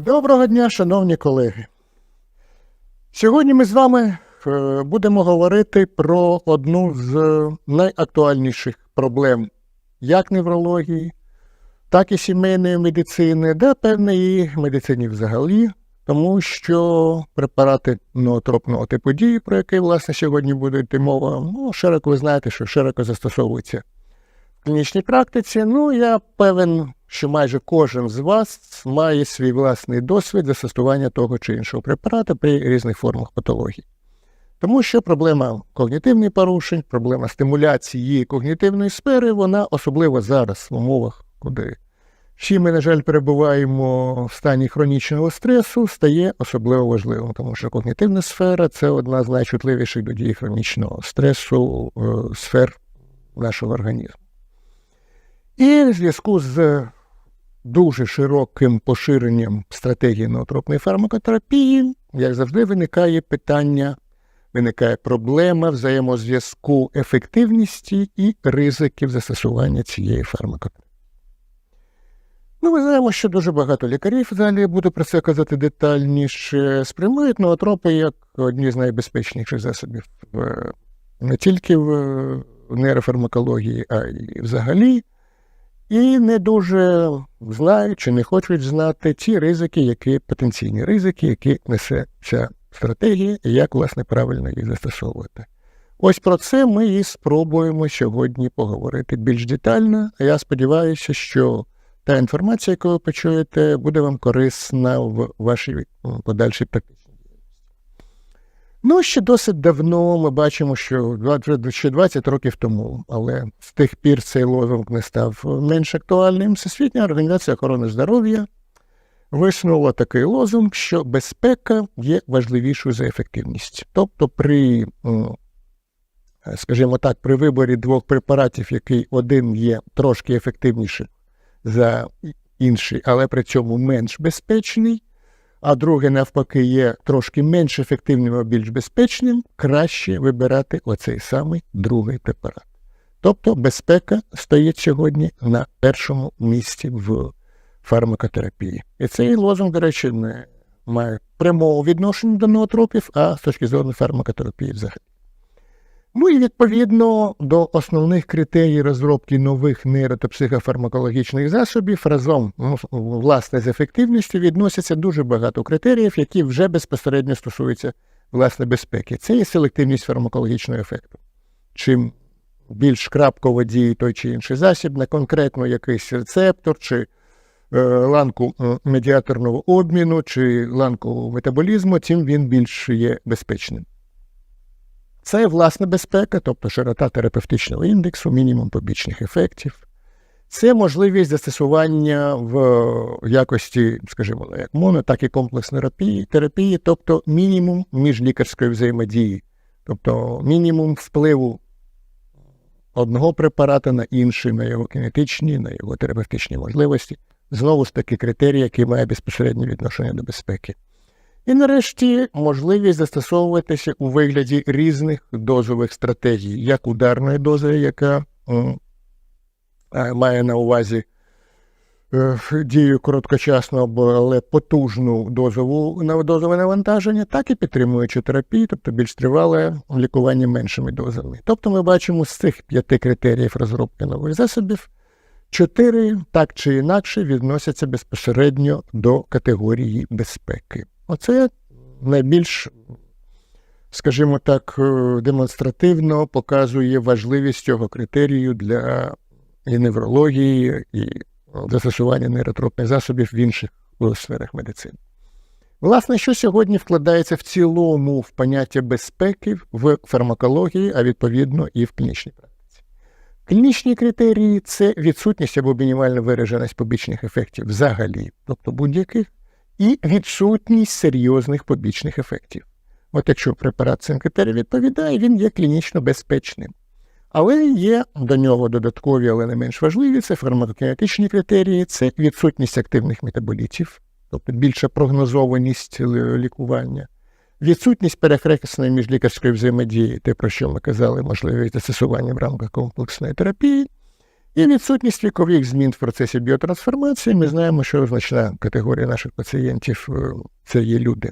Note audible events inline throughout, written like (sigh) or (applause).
Доброго дня, шановні колеги. Сьогодні ми з вами е, будемо говорити про одну з найактуальніших проблем як неврології, так і сімейної медицини, да певної медицині взагалі, тому що препарати ноотропного типу дії, про який, власне, сьогодні буде йти мова, ну, широко ви знаєте, що широко застосовуються клінічній практиці. Ну, я певен, що майже кожен з вас має свій власний досвід застосування того чи іншого препарату при різних формах патології. Тому що проблема когнітивних порушень, проблема стимуляції когнітивної сфери, вона особливо зараз в умовах, куди всі ми, на жаль, перебуваємо в стані хронічного стресу, стає особливо важливим, тому що когнітивна сфера це одна з найчутливіших до дії хронічного стресу е, сфер нашого організму. І в зв'язку з дуже широким поширенням стратегії ноотропної фармакотерапії, як завжди, виникає питання, виникає проблема взаємозв'язку ефективності і ризиків застосування цієї фармакотерапії. Ну, ми знаємо, що дуже багато лікарів, далі буду про це казати детальніше, сприймають ноотропи як одні з найбезпечніших засобів не тільки в нейрофармакології, а й взагалі і не дуже знають чи не хочуть знати ті ризики, які потенційні ризики, які несе ця стратегія, і як, власне, правильно їх застосовувати. Ось про це ми і спробуємо сьогодні поговорити більш детально. Я сподіваюся, що та інформація, яку ви почуєте, буде вам корисна в вашій подальшій діяльності. Ну, ще досить давно ми бачимо, що ще 20 років тому, але з тих пір цей лозунг не став менш актуальним. Всесвітня організація охорони здоров'я висунула такий лозунг, що безпека є важливішою за ефективність. Тобто, при, скажімо так, при виборі двох препаратів, який один є трошки ефективніший за інший, але при цьому менш безпечний а друге, навпаки, є трошки менш ефективним, а більш безпечним, краще вибирати оцей самий другий препарат. Тобто безпека стоїть сьогодні на першому місці в фармакотерапії. І цей лозунг, до речі, не має прямого відношення до ноотропів, а з точки зору фармакотерапії взагалі. Ну і відповідно до основних критерій розробки нових нейро засобів разом ну, власне з ефективністю відносяться дуже багато критеріїв, які вже безпосередньо стосуються власне безпеки. Це є селективність фармакологічного ефекту. Чим більш крапково діє той чи інший засіб на конкретно якийсь рецептор, чи е, ланку медіаторного обміну, чи ланку метаболізму, тим він більш є безпечним. Це власна безпека, тобто широта терапевтичного індексу, мінімум побічних ефектів. Це можливість застосування в якості, скажімо, як моно, так і комплексної терапії, тобто мінімум міжлікарської взаємодії, тобто мінімум впливу одного препарата на інший, на його кінетичні, на його терапевтичні можливості. Знову ж таки, критерій, який має безпосереднє відношення до безпеки. І нарешті можливість застосовуватися у вигляді різних дозових стратегій, як ударної дози, яка е, має на увазі е, дію короткочасну, але потужну дозову дозове навантаження, так і підтримуючи терапію, тобто більш тривале лікування меншими дозами. Тобто ми бачимо з цих п'яти критеріїв розробки нових засобів. Чотири так чи інакше відносяться безпосередньо до категорії безпеки. Оце найбільш, скажімо так, е, демонстративно показує важливість цього критерію для і неврології, і застосування нейротропних засобів в інших сферах медицини. Власне, що сьогодні вкладається в цілому в поняття безпеки в фармакології, а відповідно і в клінічній практиці. Клінічні критерії це відсутність або мінімальна вираженість побічних ефектів взагалі, тобто будь-яких і відсутність серйозних побічних ефектів. От якщо препарат цим відповідає, він є клінічно безпечним. Але є до нього додаткові, але не менш важливі, це фармакокінетичні критерії, це відсутність активних метаболітів, тобто більша прогнозованість лікування, відсутність перехресної міжлікарської взаємодії, те, про що ми казали, можливість застосування в рамках комплексної терапії, І відсутність вікових змін в процесі біотрансформації. Ми знаємо, що значна категорія наших пацієнтів е, це є люди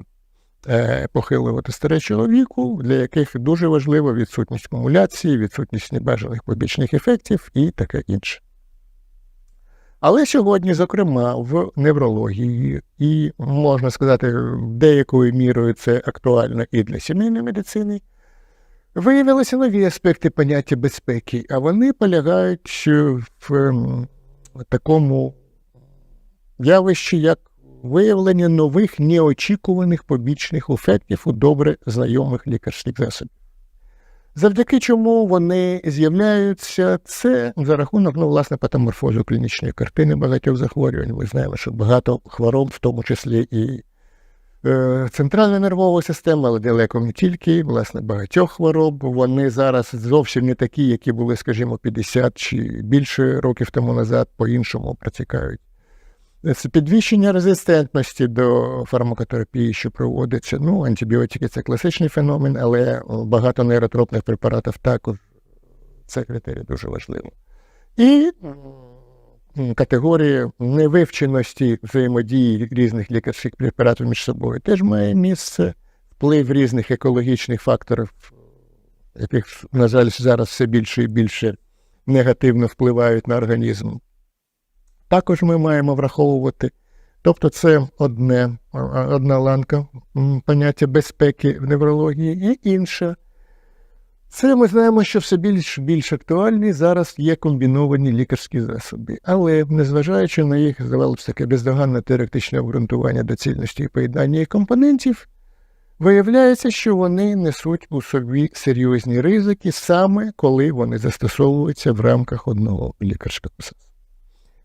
е, похилого та старечого віку, для яких дуже важлива відсутність кумуляції, відсутність небажаних побічних ефектів і таке інше. Але сьогодні, зокрема, в неврології, і можна сказати, деякою мірою це актуально і для сімейної медицини, виявилися нові аспекти поняття безпеки, а вони полягають в ем, такому явищі, як виявлення нових неочікуваних побічних ефектів у добре знайомих лікарських засобів. Завдяки чому вони з'являються, це за рахунок ну, власне патоморфозу клінічної картини багатьох захворювань. Ми знаємо, що багато хвороб, в тому числі і центральна нервова система, але далеко не тільки, власне, багатьох хвороб. Вони зараз зовсім не такі, які були, скажімо, 50 чи більше років тому назад, по-іншому протікають. Це підвищення резистентності до фармакотерапії, що проводиться. Ну, антибіотики це класичний феномен, але багато нейротропних препаратів також це критерій дуже важливо. І категорія невивченості взаємодії різних лікарських препаратів між собою теж має місце вплив різних екологічних факторів, яких, на жаль, зараз все більше і більше негативно впливають на організм також ми маємо враховувати. Тобто це одне, одна ланка поняття безпеки в неврології, і інша. Це ми знаємо, що все більш більш актуальні зараз є комбіновані лікарські засоби. Але незважаючи на їх, здавалося таке бездоганне теоретичне обґрунтування доцільності і поєднання їх компонентів, виявляється, що вони несуть у собі серйозні ризики саме коли вони застосовуються в рамках одного лікарського процесу.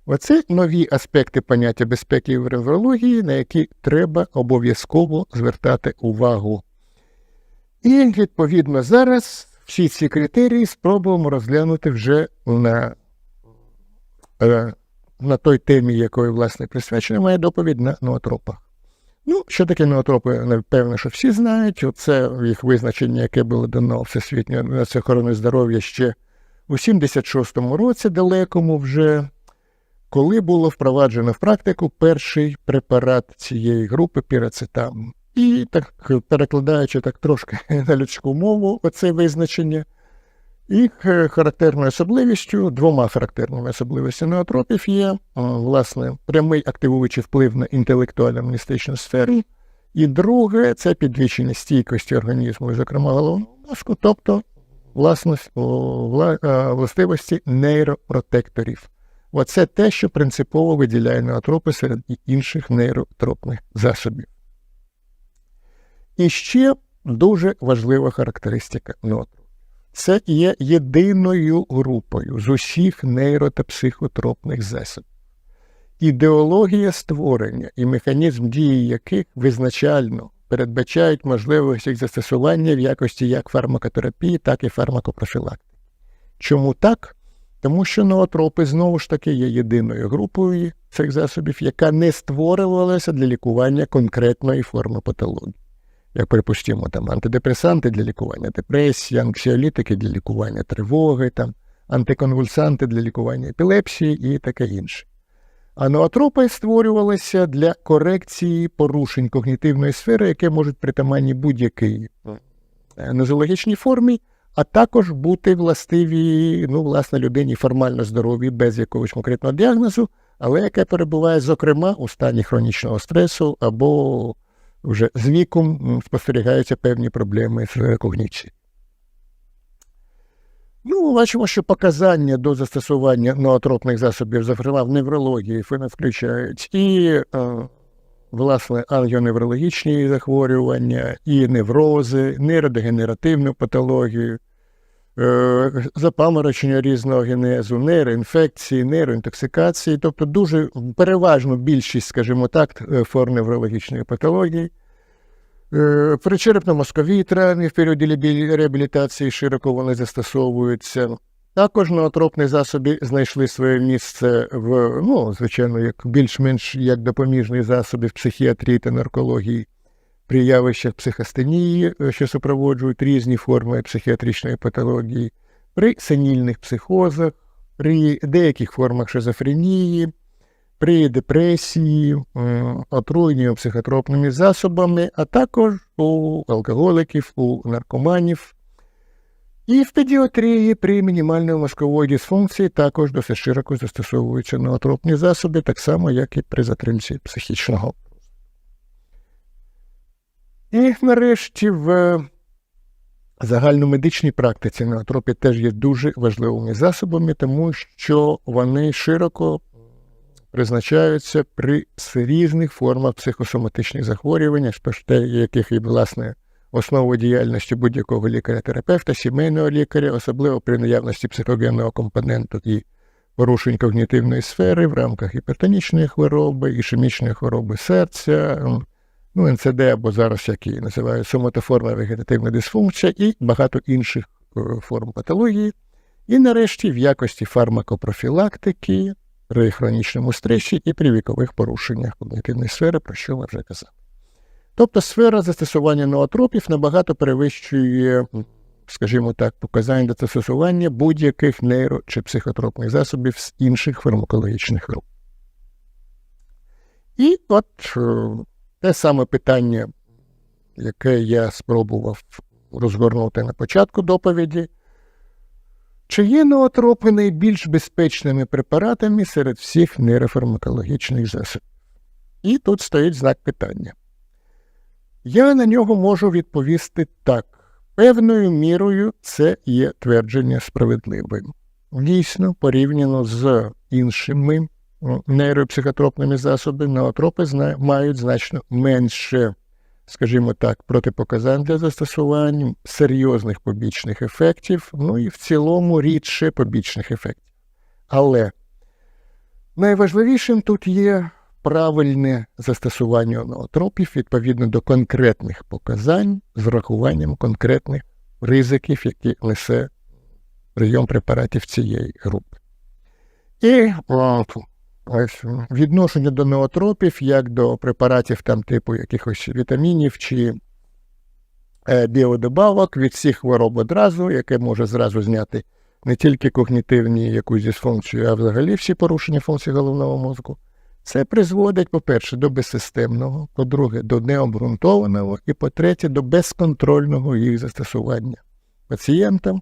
Оце нові аспекти поняття безпеки в реврології, на які треба обов'язково звертати увагу. І, відповідно, зараз всі ці критерії спробуємо розглянути вже на е, на той темі, якої, власне, присвячена моя доповідь на ноотропах. Ну, що таке ноотропи, напевно, що всі знають. Це їх визначення, яке було дано Всесвітньої охорони здоров'я ще у 76-му році, далекому вже коли було впроваджено в практику перший препарат цієї групи пірацетам. І так перекладаючи так трошки (laughs) на людську мову, оце визначення, і характерною особливістю, двома характерними особливостями неотропів є, власне, прямий активуючий вплив на інтелектуально містичну сферу. І друге це підвищення стійкості організму, зокрема головного мозку, тобто властивості нейропротекторів. Оце те, що принципово виділяє неотропи серед інших нейротропних засобів. І ще дуже важлива характеристика неотропів. Це є єдиною групою з усіх нейро та психотропних засобів. Ідеологія створення і механізм дії яких визначально передбачають можливість їх застосування в якості як фармакотерапії, так і фармакопрофілактики. Чому так? Тому що ноотропи знову ж таки є єдиною групою цих засобів, яка не створювалася для лікування конкретної форми патології. Як припустимо, там антидепресанти для лікування депресії, анксіолітики для лікування тривоги, там, антиконвульсанти для лікування епілепсії і таке інше. А ноотропи створювалися для корекції порушень когнітивної сфери, які можуть притаманні будь-якій е, нозологічній формі а також бути властиві, ну, власне, людині формально здоровій, без якогось конкретного діагнозу, але яке перебуває, зокрема, у стані хронічного стресу або вже з віком спостерігаються певні проблеми з когніцією. Ну, бачимо, що показання до застосування ноотропних засобів, зокрема в неврології, включають і е, власне ангіоневрологічні захворювання, і неврози, нейродегенеративну патологію, запаморочення різного генезу, нейроінфекції, нейроінтоксикації, тобто дуже переважну більшість, скажімо так, е, форм неврологічної патології. Е, Причерепно-мозкові травми в періоді реабілітації широко вони застосовуються. Також ноотропні засоби знайшли своє місце в, ну, звичайно, як більш-менш як допоміжні засоби в психіатрії та наркології при явищах психостенії, е, що супроводжують різні форми психіатричної патології, при сенільних психозах, при деяких формах шизофренії, при депресії, м, отруєнні психотропними засобами, а також у алкоголиків, у наркоманів. І в педіатрії при мінімальній мозкової дисфункції також досить широко застосовуються ноотропні засоби, так само, як і при затримці психічного. І нарешті в загальномедичній практиці ноотропи теж є дуже важливими засобами, тому що вони широко призначаються при різних формах психосоматичних захворювань, яких є, власне, основою діяльності будь-якого лікаря-терапевта, сімейного лікаря, особливо при наявності психогенного компоненту і порушень когнітивної сфери в рамках гіпертонічної хвороби, ішемічної хвороби серця, ну, НЦД або зараз, як її називають, соматоформа вегетативна дисфункція і багато інших е, форм патології. І нарешті в якості фармакопрофілактики при хронічному стресі і при вікових порушеннях когнітивної сфери, про що ми вже казали. Тобто сфера застосування ноотропів набагато перевищує, скажімо так, показання до застосування будь-яких нейро чи психотропних засобів з інших фармакологічних груп. І от е, те саме питання, яке я спробував розгорнути на початку доповіді. Чи є ноотропи найбільш безпечними препаратами серед всіх нейрофармакологічних засобів? І тут стоїть знак питання. Я на нього можу відповісти так. Певною мірою це є твердження справедливим. Дійсно, порівняно з іншими нейропсихотропними засобами, ноотропи мають значно менше, скажімо так, протипоказань для застосувань, серйозних побічних ефектів, ну і в цілому рідше побічних ефектів. Але найважливішим тут є правильне застосування ноотропів відповідно до конкретних показань з врахуванням конкретних ризиків, які несе прийом препаратів цієї групи. І ось, відношення до ноотропів, як до препаратів там типу якихось вітамінів чи е, біодобавок від всіх хвороб одразу, яке може зразу зняти не тільки когнітивні якусь дисфункцію, а взагалі всі порушення функції головного мозку. Це призводить, по-перше, до безсистемного, по-друге, до необґрунтованого і, по-третє, до безконтрольного їх застосування пацієнтам,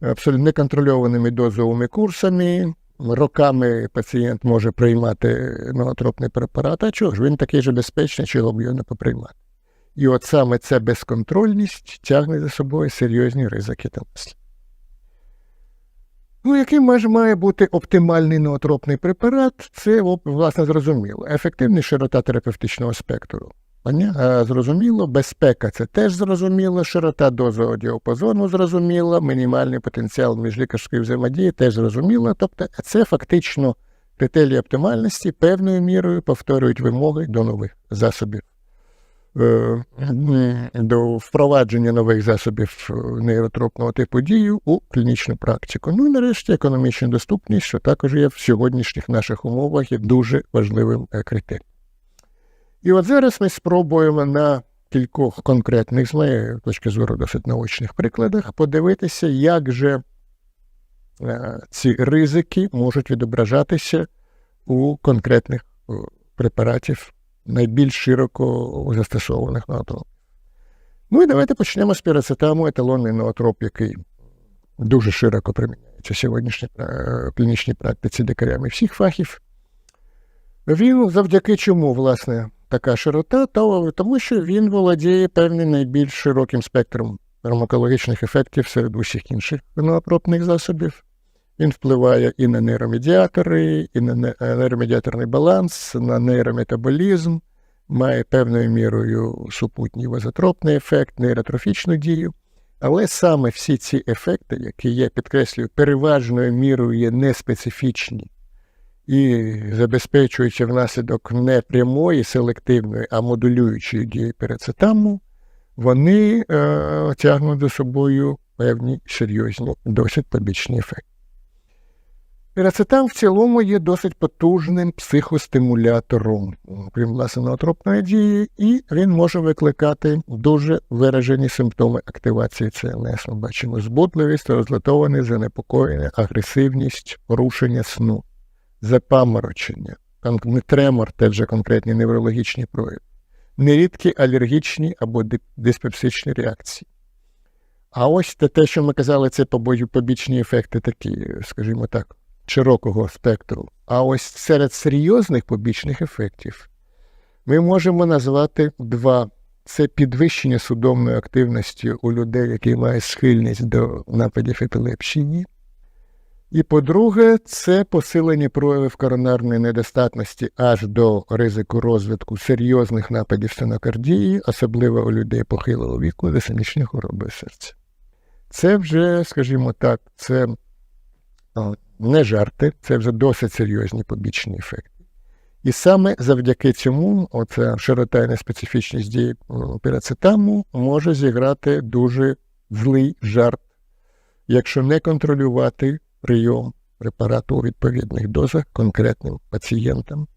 абсолютно неконтрольованими дозовими курсами. Роками пацієнт може приймати ноотропний препарат, а чого ж він такий же безпечний, чого його не поприймати. І от саме ця безконтрольність тягне за собою серйозні ризики та наслідки. Ну, яким майже має бути оптимальний ноотропний препарат, це, власне, зрозуміло. Ефективність широта терапевтичного спектру. Зрозуміло, безпека це теж зрозуміло, широта дозового діапазону зрозуміло, мінімальний потенціал міжлікарської взаємодії теж зрозуміло. Тобто це фактично критерії оптимальності певною мірою повторюють вимоги до нових засобів Е, до впровадження нових засобів е, нейротропного типу дію у клінічну практику. Ну і нарешті економічна доступність, що також є в сьогоднішніх наших умовах є дуже важливим е, критерієм. І от зараз ми спробуємо на кількох конкретних, з моєї точки зору, досить наочних прикладах подивитися, як же ці ризики можуть відображатися у конкретних препаратів найбільш широко застосованих ноотропів. Ну і давайте почнемо з пірацетаму, еталонний ноотроп, який дуже широко приміняється в сьогоднішній е, клінічній практиці лікарями всіх фахів. Він завдяки чому, власне, така широта, тому що він володіє певним найбільш широким спектром фармакологічних ефектів серед усіх інших ноотропних засобів. Він впливає і на нейромедіатори, і на е, нейромедіаторний баланс, на нейрометаболізм, має певною мірою супутній вазотропний ефект, нейротрофічну дію. Але саме всі ці ефекти, які я підкреслюю, переважною мірою є неспецифічні і забезпечуються внаслідок не прямої селективної, а модулюючої дії перецетаму, вони е, тягнуть за собою певні серйозні, досить побічні ефекти. Пірацетам в цілому є досить потужним психостимулятором, крім власне ноотропної дії, і він може викликати дуже виражені симптоми активації ЦНС. Ми бачимо збудливість, розлатованість, занепокоєння, агресивність, порушення сну, запаморочення, тремор, теж же конкретні неврологічні прояви, нерідкі алергічні або диспепсичні реакції. А ось те, те, що ми казали, це побічні ефекти такі, скажімо так, широкого спектру. А ось серед серйозних побічних ефектів ми можемо назвати два. Це підвищення судомної активності у людей, які мають схильність до нападів епілепсії. І по-друге, це посилені прояви коронарної недостатності аж до ризику розвитку серйозних нападів стенокардії, особливо у людей похилого віку з ісемічною хворобою серця. Це вже, скажімо так, це не жарти, це вже досить серйозні побічні ефекти. І саме завдяки цьому, оця широта і неспецифічність дії пірацетаму може зіграти дуже злий жарт, якщо не контролювати прийом препарату у відповідних дозах конкретним пацієнтам,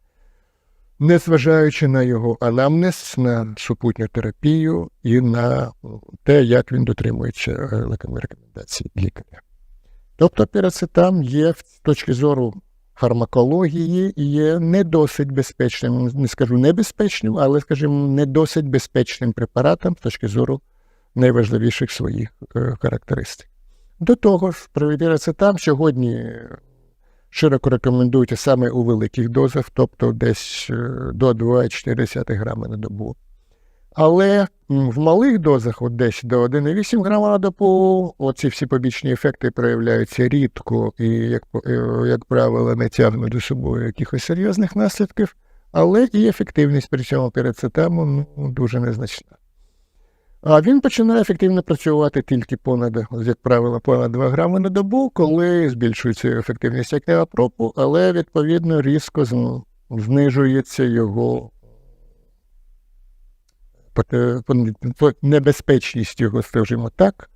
незважаючи на його анамнез, на супутню терапію і на те, як він дотримується е, рекомендацій лікаря. Тобто пірацетам є з точки зору фармакології є не досить безпечним, не скажу небезпечним, але, скажімо, не досить безпечним препаратом з точки зору найважливіших своїх е, характеристик. До того ж, пірацетам сьогодні широко рекомендується саме у великих дозах, тобто десь е, до 2,4 грами на добу. Але в малих дозах, от десь до 1,8 грама на добу, оці всі побічні ефекти проявляються рідко і, як, е, як правило, не тягнуть до собою якихось серйозних наслідків, але і ефективність при цьому пірацетаму ну, дуже незначна. А він починає ефективно працювати тільки понад, як правило, понад 2 грами на добу, коли збільшується ефективність акнеопропу, але відповідно різко знижується його небезпечність його, скажімо так,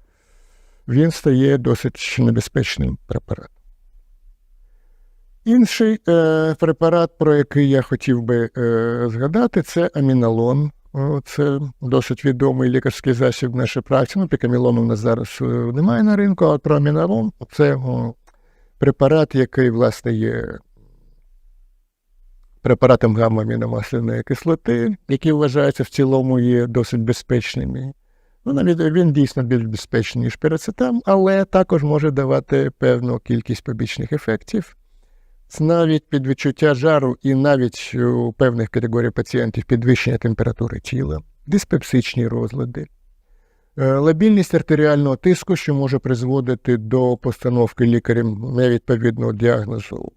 він стає досить небезпечним препаратом. Інший е, препарат, про який я хотів би е, згадати, це аміналон. Це досить відомий лікарський засіб в нашій практиці. Ну, пікамілону в нас зараз е, немає на ринку, а проміналон це о, препарат, який, власне, є препаратом гамма-аміномасляної кислоти, який вважається в цілому є досить безпечним. Ну, навіть він дійсно більш безпечний, ніж пірацетам, але також може давати певну кількість побічних ефектів. Навіть під відчуття жару і навіть у певних категорій пацієнтів підвищення температури тіла, диспепсичні розлади, е, лабільність артеріального тиску, що може призводити до постановки лікарем невідповідного діагнозу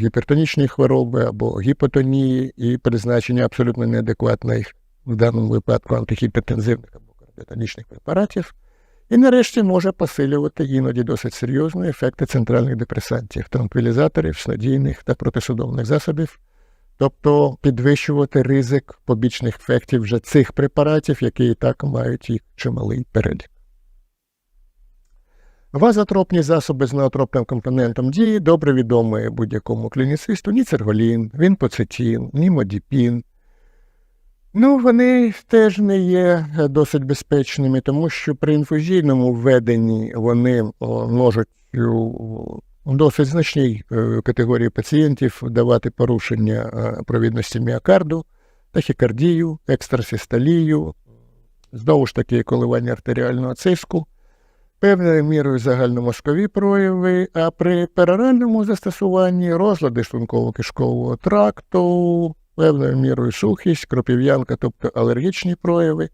гіпертонічної хвороби або гіпотонії і призначення абсолютно неадекватних в даному випадку антигіпертензивних або кардіотонічних препаратів. І нарешті може посилювати іноді досить серйозно ефекти центральних депресантів, транквілізаторів, снодійних та протисудомних засобів, тобто підвищувати ризик побічних ефектів вже цих препаратів, які і так мають їх чималий перелік. Вазотропні засоби з неотропним компонентом дії добре відомі будь-якому клініцисту ніцерголін, вінпоцетін, німодіпін. Ну, вони теж не є е, досить безпечними, тому що при інфузійному введенні вони можуть у досить значній е, категорії пацієнтів давати порушення е, провідності міокарду, тахікардію, екстрасистолію, знову ж таки коливання артеріального циску, певною мірою загальномозкові прояви, а при пероральному застосуванні розлади шлунково-кишкового тракту, певною мірою сухість, кропів'янка, тобто алергічні прояви.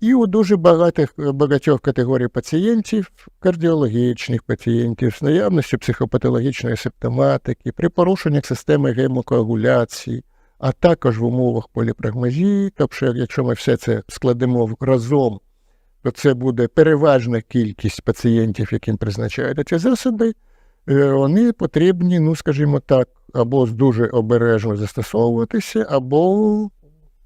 І у дуже багатих, багатьох категорій пацієнтів, кардіологічних пацієнтів, з наявністю психопатологічної симптоматики, при порушеннях системи гемокоагуляції, а також в умовах поліпрагмазії, тобто, якщо ми все це складемо разом, то це буде переважна кількість пацієнтів, яким призначають ці засоби, е, вони потрібні, ну, скажімо так, або дуже обережно застосовуватися, або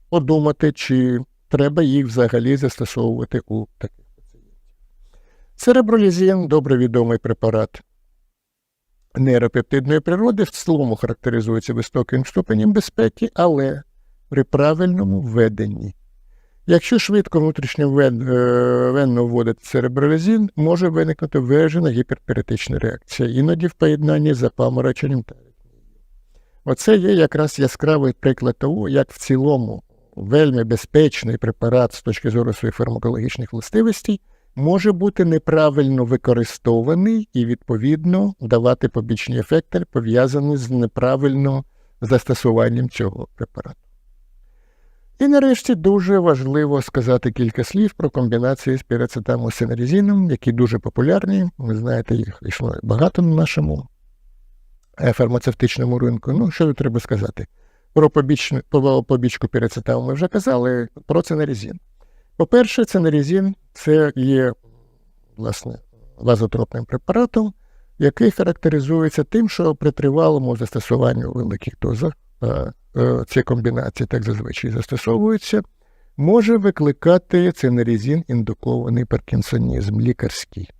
подумати, чи треба їх взагалі застосовувати у таких пацієнтів. Церебролізін добре відомий препарат. нейропептидної природи в цілому характеризується високим ступенем безпеки, але при правильному введенні. Якщо швидко внутрішньовенно вводити церебролізин, може виникнути виражена гіперперитична реакція, іноді в поєднанні з запамороченням та. Оце є якраз яскравий приклад того, як в цілому вельми безпечний препарат з точки зору своїх фармакологічних властивостей може бути неправильно використований і, відповідно, давати побічні ефекти, пов'язані з неправильним застосуванням цього препарату. І нарешті дуже важливо сказати кілька слів про комбінації з пірацетамосинерезіном, які дуже популярні. Ви знаєте, їх існує багато на нашому фармацевтичному ринку. Ну, що треба сказати? Про побічну, побічку пірацетаму ми вже казали, про цинерезін. По-перше, цинерезін це є власне вазотропним препаратом, який характеризується тим, що при тривалому застосуванні у великих дозах е, е, ці комбінації так зазвичай застосовуються, може викликати цинерезін індукований паркінсонізм лікарський.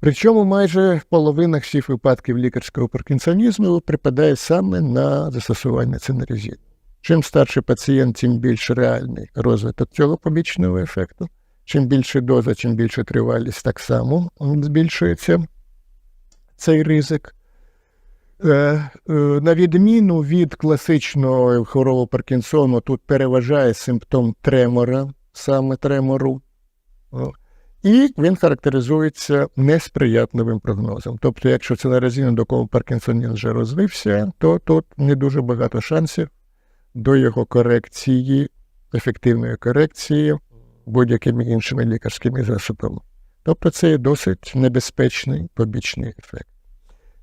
Причому майже половина всіх випадків лікарського паркінсонізму припадає саме на застосування цинерезіну. Чим старший пацієнт, тим більш реальний розвиток цього побічного ефекту. Чим більше доза, чим більше тривалість, так само збільшується цей ризик. Е, е, на відміну від класичного хвороби Паркінсону, тут переважає симптом тремора, саме тремору, і він характеризується несприятливим прогнозом. Тобто, якщо це наразі до кого Паркінсонін вже розвився, то тут не дуже багато шансів до його корекції, ефективної корекції будь-якими іншими лікарськими засобами. Тобто це є досить небезпечний побічний ефект.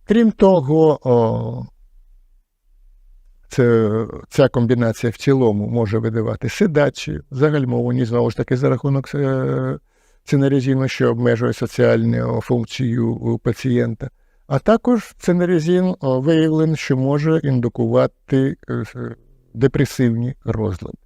Крім того, о, це, ця комбінація в цілому може видавати седацію, загальмовані, знову ж таки, за рахунок е, цинерезіну, що обмежує соціальну функцію пацієнта. А також цинерезін виявлено, що може індукувати е, депресивні розлади.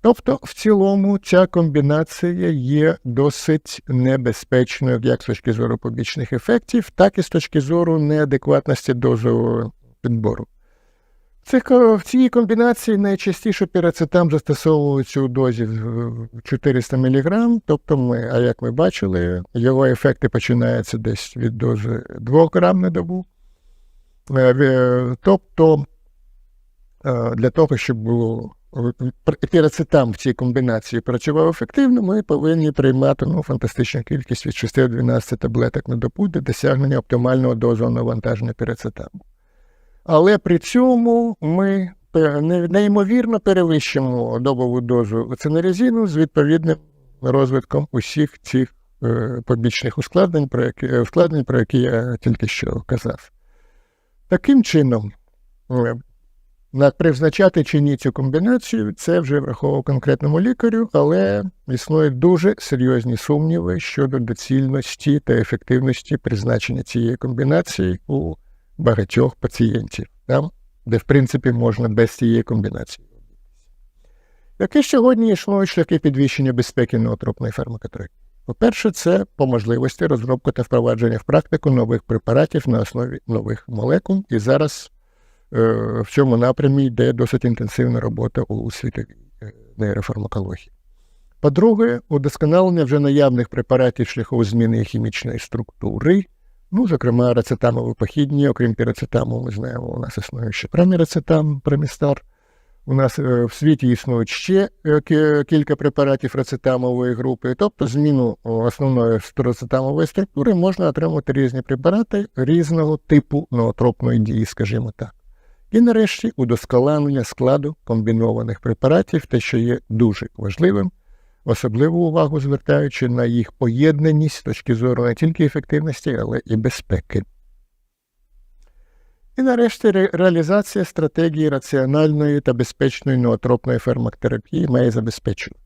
Тобто, в цілому, ця комбінація є досить небезпечною як з точки зору побічних ефектів, так і з точки зору неадекватності дозового підбору. В цій комбінації найчастіше пірацетам застосовується у дозі 400 мг, тобто ми, а як ми бачили, його ефекти починаються десь від дози 2 грам на добу. Е, тобто, е, для того, щоб було пірацетам в цій комбінації працював ефективно, ми повинні приймати ну, фантастичну кількість від 6 до 12 таблеток на добу для досягнення оптимального дозового навантаження пірацетаму. Але при цьому ми неймовірно перевищимо добову дозу цинерезіну з відповідним розвитком усіх цих е, побічних ускладнень, про які, ускладнень, про які я тільки що казав. Таким чином, е, Призначати чи ні цю комбінацію, це вже враховував конкретному лікарю, але існують дуже серйозні сумніви щодо доцільності та ефективності призначення цієї комбінації у багатьох пацієнтів, там, де, в принципі, можна без цієї комбінації. Які сьогодні існують шляхи підвищення безпеки неотропної фармакотерапії? По-перше, це по можливості розробки та впровадження в практику нових препаратів на основі нових молекул. І зараз Е, в цьому напрямі йде досить інтенсивна робота у світі е, нейрофармакології. По-друге, удосконалення вже наявних препаратів шляхом зміни хімічної структури, ну, зокрема, рецетамові похідні, окрім пірацетаму, ми знаємо, у нас існує ще прамірацетам, прамістар. У нас е, в світі існують ще кілька препаратів рецетамової групи, тобто зміну основної рецетамової структури можна отримати різні препарати різного типу ноотропної дії, скажімо так. І нарешті удосконалення складу комбінованих препаратів, те, що є дуже важливим, особливу увагу звертаючи на їх поєднаність з точки зору не тільки ефективності, але і безпеки. І нарешті ре реалізація стратегії раціональної та безпечної ноотропної фармактерапії має забезпечено.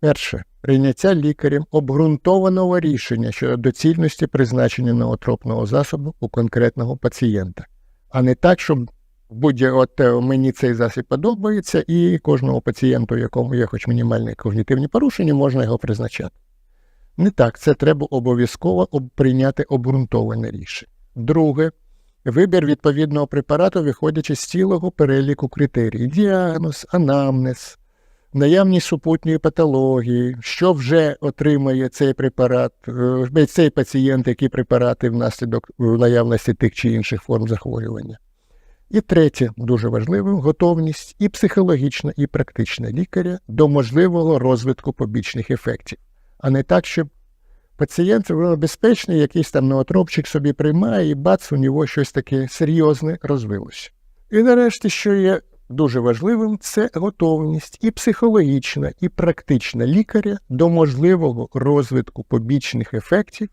Перше, прийняття лікарем обґрунтованого рішення щодо доцільності призначення ноотропного засобу у конкретного пацієнта, а не так, щоб будь от е, мені цей засіб подобається, і кожному пацієнту, якому є хоч мінімальні когнітивні порушення, можна його призначати. Не так, це треба обов'язково прийняти обґрунтоване рішення. Друге, вибір відповідного препарату, виходячи з цілого переліку критерій: діагноз, анамнез, наявність супутньої патології, що вже отримає цей препарат, е, цей пацієнт, які препарати внаслідок е, наявності тих чи інших форм захворювання. І третє, дуже важливе, готовність і психологічна, і практична лікаря до можливого розвитку побічних ефектів, а не так, щоб пацієнт безпечний, якийсь там ноотропчик собі приймає, і бац, у нього щось таке серйозне розвилося. І нарешті, що є дуже важливим, це готовність і психологічна, і практична лікаря до можливого розвитку побічних ефектів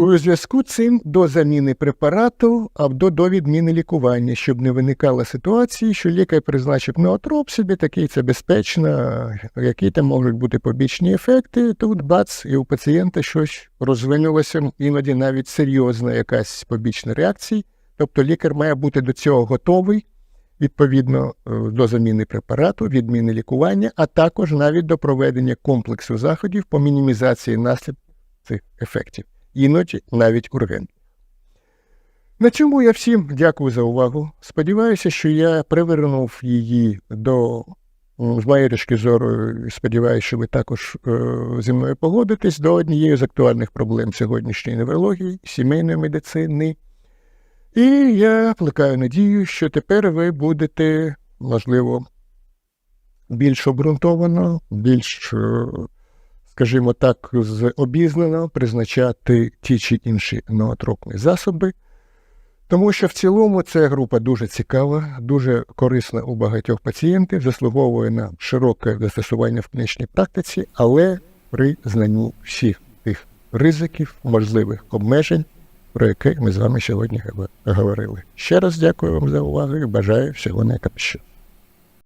у зв'язку з цим до заміни препарату або до відміни лікування, щоб не виникало ситуації, що лікар призначив ноотроп собі, такий це безпечно, які там можуть бути побічні ефекти. Тут бац, і у пацієнта щось розвинулося, іноді навіть серйозна якась побічна реакція. Тобто лікар має бути до цього готовий, відповідно е, до заміни препарату, відміни лікування, а також навіть до проведення комплексу заходів по мінімізації наслідків цих ефектів іноді навіть ургентних. На цьому я всім дякую за увагу. Сподіваюся, що я привернув її до, з моєї точки зору, сподіваюся, що ви також е, зі мною погодитесь до однієї з актуальних проблем сьогоднішньої неврології, сімейної медицини. І я плекаю надію, що тепер ви будете, можливо, більш обґрунтовано, більш. Скажімо так, з обізнано призначати ті чи інші ноотропні засоби, тому що в цілому ця група дуже цікава, дуже корисна у багатьох пацієнтів, заслуговує на широке застосування в клінічній практиці, але при знанні всіх тих ризиків, можливих обмежень, про які ми з вами сьогодні говорили. Ще раз дякую вам за увагу і бажаю всього найкращого.